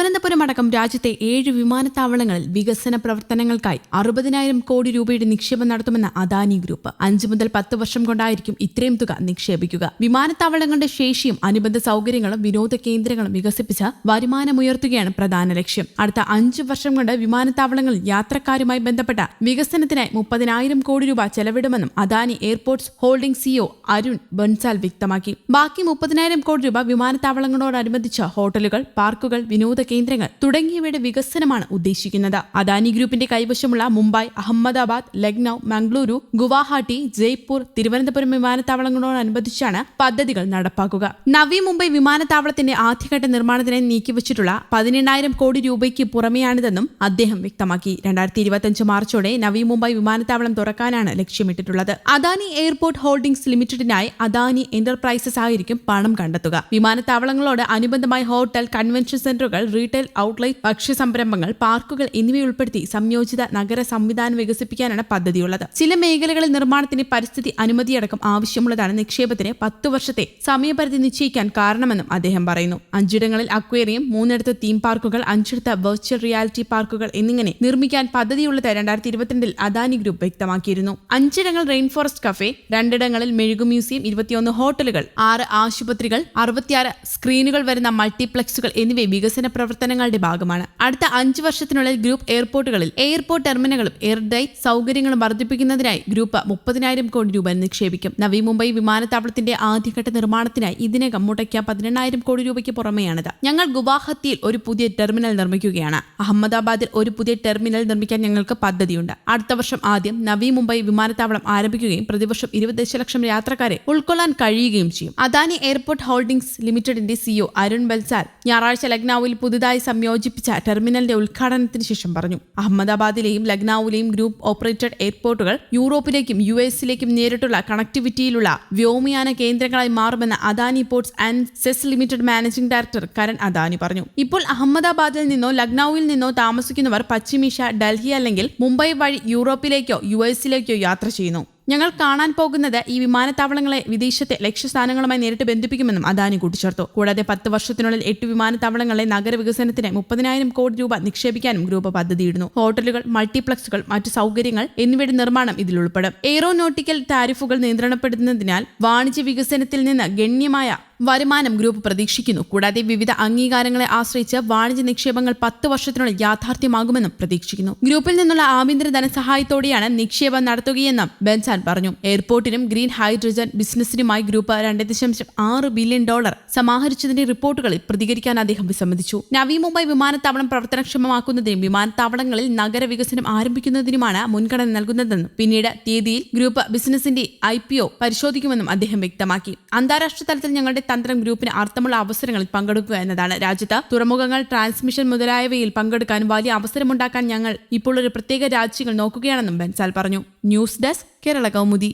തിരുവനന്തപുരം അടക്കം രാജ്യത്തെ ഏഴ് വിമാനത്താവളങ്ങളിൽ വികസന പ്രവർത്തനങ്ങൾക്കായി അറുപതിനായിരം കോടി രൂപയുടെ നിക്ഷേപം നടത്തുമെന്ന അദാനി ഗ്രൂപ്പ്. അഞ്ചു മുതൽ പത്ത് വർഷം കൊണ്ടായിരിക്കും ഇത്രയും തുക നിക്ഷേപിക്കുക. വിമാനത്താവളങ്ങളുടെ ശേഷിയും അനുബന്ധ സൗകര്യങ്ങളും വിനോദ കേന്ദ്രങ്ങളും വികസിപ്പിച്ച് വരുമാനമുയർത്തുകയാണ് പ്രധാന ലക്ഷ്യം. അടുത്ത അഞ്ചു വർഷം കൊണ്ട് വിമാനത്താവളങ്ങളിൽ യാത്രക്കാരുമായി ബന്ധപ്പെട്ട വികസനത്തിനായി മുപ്പതിനായിരം കോടി രൂപ ചെലവിടുമെന്നും Adani airports holding CEO Arun Bansal വ്യക്തമാക്കി. ബാക്കി മുപ്പതിനായിരം കോടി രൂപ വിമാനത്താവളങ്ങളോടനുബന്ധിച്ച ഹോട്ടലുകൾ പാർക്കുകൾ വിനോദ കേന്ദ്രങ്ങൾ തുടങ്ങിയവയുടെ വികസനമാണ് ഉദ്ദേശിക്കുന്നത്. അദാനി ഗ്രൂപ്പിന്റെ കൈവശമുള്ള മുംബൈ അഹമ്മദാബാദ് ലക്നൌ മംഗളൂരു ഗുവാഹട്ടി ജയ്പൂർ തിരുവനന്തപുരം വിമാനത്താവളങ്ങളോടനുബന്ധിച്ചാണ് പദ്ധതികൾ നടപ്പാക്കുക. നവി മുംബൈ വിമാനത്താവളത്തിന്റെ ആദ്യഘട്ട നിർമ്മാണത്തിനായി നീക്കിവച്ചിട്ടുള്ള പതിനെണ്ണായിരം കോടി രൂപയ്ക്ക് പുറമെയാണിതെന്നും അദ്ദേഹം വ്യക്തമാക്കി. രണ്ടായിരത്തി ഇരുപത്തിയഞ്ച് മാർച്ചോടെ നവി മുംബൈ വിമാനത്താവളം തുറക്കാനാണ് ലക്ഷ്യമിട്ടിട്ടുള്ളത്. അദാനി എയർപോർട്ട് ഹോൾഡിംഗ്സ് ലിമിറ്റഡിനായി അദാനി എന്റർപ്രൈസസ് ആയിരിക്കും പണം കണ്ടെത്തുക. വിമാനത്താവളങ്ങളോട് അനുബന്ധമായി ഹോട്ടൽ കൺവെൻഷൻ സെന്ററുകൾ റീറ്റെയിൽ ഔട്ട്ലെറ്റ് ഭക്ഷ്യ സംരംഭങ്ങൾ പാർക്കുകൾ എന്നിവയുൾപ്പെടുത്തി സംയോജിത നഗര സംവിധാനം വികസിപ്പിക്കാനാണ് പദ്ധതിയുള്ളത്. ചില മേഖലകളിൽ നിർമ്മാണത്തിന് പരിസ്ഥിതി അനുമതിയടക്കം ആവശ്യമുള്ളതാണ് നിക്ഷേപത്തിന് പത്തു വർഷത്തെ സമയപരിധി നിശ്ചയിക്കാൻ കാരണമെന്നും അദ്ദേഹം പറയുന്നു. അഞ്ചിടങ്ങളിൽ അക്വേറിയം മൂന്നിടത്ത് തീം പാർക്കുകൾ അഞ്ചിടത്ത് വെർച്വൽ റിയാലിറ്റി പാർക്കുകൾ എന്നിങ്ങനെ നിർമ്മിക്കാൻ പദ്ധതിയുള്ളത് രണ്ടായിരത്തി ഇരുപത്തിരണ്ടിൽ അദാനി ഗ്രൂപ്പ് വ്യക്തമാക്കിയിരുന്നു. അഞ്ചിടങ്ങൾ റെയിൻ ഫോറസ്റ്റ് കഫേ രണ്ടിടങ്ങളിൽ മെഴുകു മ്യൂസിയം ഇരുപത്തിയൊന്ന് ഹോട്ടലുകൾ ആറ് ആശുപത്രികൾ അറുപത്തിയാറ് സ്ക്രീനുകൾ വരുന്ന മൾട്ടിപ്ലക്സുകൾ എന്നിവ വികസന പ്രവർത്തനങ്ങളുടെ ഭാഗമാണ്. അടുത്ത അഞ്ച് വർഷത്തിനുള്ളിൽ ഗ്രൂപ്പ് എയർപോർട്ടുകളിൽ എയർപോർട്ട് ടെർമിനലുകളും എയർ എയർഡൈറ്റ് സൗകര്യങ്ങളും വർദ്ധിപ്പിക്കുന്നതിനായി ഗ്രൂപ്പ് മുപ്പതിനായിരം കോടി രൂപ നിക്ഷേപിക്കും. നവി മുംബൈ വിമാനത്താവളത്തിന്റെ ആദ്യഘട്ട നിർമ്മാണത്തിനായി ഇതിനകം മുടക്കിയ പതിനെണ്ണായിരം കോടി രൂപയ്ക്ക് പുറമെയാണിത്. ഞങ്ങൾ ഗുവാഹത്തിയിൽ ഒരു പുതിയ ടെർമിനൽ നിർമ്മിക്കുകയാണ്. അഹമ്മദാബാദിൽ ഒരു പുതിയ ടെർമിനൽ നിർമ്മിക്കാൻ ഞങ്ങൾക്ക് പദ്ധതിയുണ്ട്. അടുത്ത വർഷം ആദ്യം നവി മുംബൈ വിമാനത്താവളം ആരംഭിക്കുകയും പ്രതിവർഷം ഇരുപത് ദശലക്ഷം യാത്രക്കാരെ ഉൾക്കൊള്ളാൻ കഴിയുകയും ചെയ്യും. അദാനി എയർപോർട്ട് ഹോൾഡിംഗ്സ് ലിമിറ്റഡിന്റെ സിഇഒ അരുൺ ബൽസാൽ ഞായറാഴ്ച ലക്നൌവിൽ പുതുതായി സംയോജിപ്പിച്ച ടെർമിനലിന്റെ ഉദ്ഘാടനത്തിന് ശേഷം പറഞ്ഞു. അഹമ്മദാബാദിലെയും ലക്നൌവിലെയും ഗ്രൂപ്പ് ഓപ്പറേറ്റഡ് എയർപോർട്ടുകൾ യൂറോപ്പിലേക്കും യു എസിലേക്കും നേരിട്ടുള്ള കണക്ടിവിറ്റിയിലുള്ള വ്യോമയാന കേന്ദ്രങ്ങളായി മാറുമെന്ന് Adani ports and SEZ limited managing director Karan Adani പറഞ്ഞു. ഇപ്പോൾ അഹമ്മദാബാദിൽ നിന്നോ ലക്നൌവിൽ നിന്നോ താമസിക്കുന്നവർ പശ്ചിമീഷ ഡൽഹി അല്ലെങ്കിൽ മുംബൈ വഴി യൂറോപ്പിലേക്കോ യു എസിലേക്കോ യാത്ര ചെയ്യുന്നു. ഞങ്ങൾ കാണാൻ പോകുന്നത് ഈ വിമാനത്താവളങ്ങളെ വിദേശത്തെ ലക്ഷ്യസ്ഥാനങ്ങളുമായി നേരിട്ട് ബന്ധിപ്പിക്കുമെന്നും അദാനി കൂട്ടിച്ചേർത്തു. കൂടാതെ പത്ത് വർഷത്തിനുള്ളിൽ എട്ട് വിമാനത്താവളങ്ങളെ നഗരവികസനത്തിന് മുപ്പതിനായിരം കോടി രൂപ നിക്ഷേപിക്കാനും ഗ്രൂപ്പ് പദ്ധതിയിടുന്നു. ഹോട്ടലുകൾ മൾട്ടിപ്ലക്സുകൾ മറ്റു സൗകര്യങ്ങൾ എന്നിവയുടെ നിർമ്മാണം ഇതിൽ ഉൾപ്പെടും. എയ്റോനോട്ടിക്കൽ താരിഫുകൾ നിയന്ത്രണപ്പെടുന്നതിനാൽ വാണിജ്യ വികസനത്തിൽ നിന്ന് ഗണ്യമായ വരുമാനം ഗ്രൂപ്പ് പ്രതീക്ഷിക്കുന്നു. കൂടാതെ വിവിധ അംഗീകാരങ്ങളെ ആശ്രയിച്ച് വാണിജ്യ നിക്ഷേപങ്ങൾ പത്ത് വർഷത്തിനുള്ളിൽ യാഥാർത്ഥ്യമാകുമെന്നും പ്രതീക്ഷിക്കുന്നു. ഗ്രൂപ്പിൽ നിന്നുള്ള ആഭ്യന്തര ധനസഹായത്തോടെയാണ് നിക്ഷേപം നടത്തുകയെന്നും ബെൻസാൻ പറഞ്ഞു. എയർപോർട്ടിനും ഗ്രീൻ ഹൈഡ്രജൻ ബിസിനസിനുമായി ഗ്രൂപ്പ് രണ്ട് ദശാംശം ആറ് ബില്യൺ ഡോളർ സമാഹരിച്ചതിന്റെ റിപ്പോർട്ടുകളിൽ പ്രതികരിക്കാൻ അദ്ദേഹം വിസമ്മതിച്ചു. നവി മുംബൈ വിമാനത്താവളം പ്രവർത്തനക്ഷമമാക്കുന്നതിനും വിമാനത്താവളങ്ങളിൽ നഗരവികസനം ആരംഭിക്കുന്നതിനുമാണ് മുൻഗണന നൽകുന്നതെന്നും പിന്നീട് തീയതിയിൽ ഗ്രൂപ്പ് ബിസിനസിന്റെ ഐ പരിശോധിക്കുമെന്നും അദ്ദേഹം വ്യക്തമാക്കി. അന്താരാഷ്ട്ര തലത്തിൽ ഞങ്ങളുടെ തന്ത്രം ഗ്രൂപ്പിന് അർത്ഥമുള്ള അവസരങ്ങളിൽ പങ്കെടുക്കുക എന്നതാണ്. രാജ്യത്ത് തുറമുഖങ്ങൾ ട്രാൻസ്മിഷൻ മുതലായവയിൽ പങ്കെടുക്കാൻ വലിയ അവസരമുണ്ടാക്കാൻ ഞങ്ങൾ ഇപ്പോൾ ഒരു പ്രത്യേക രാജ്യങ്ങൾ നോക്കുകയാണെന്നും ബൻസാൽ പറഞ്ഞു. News desk Kerala Kaumudi.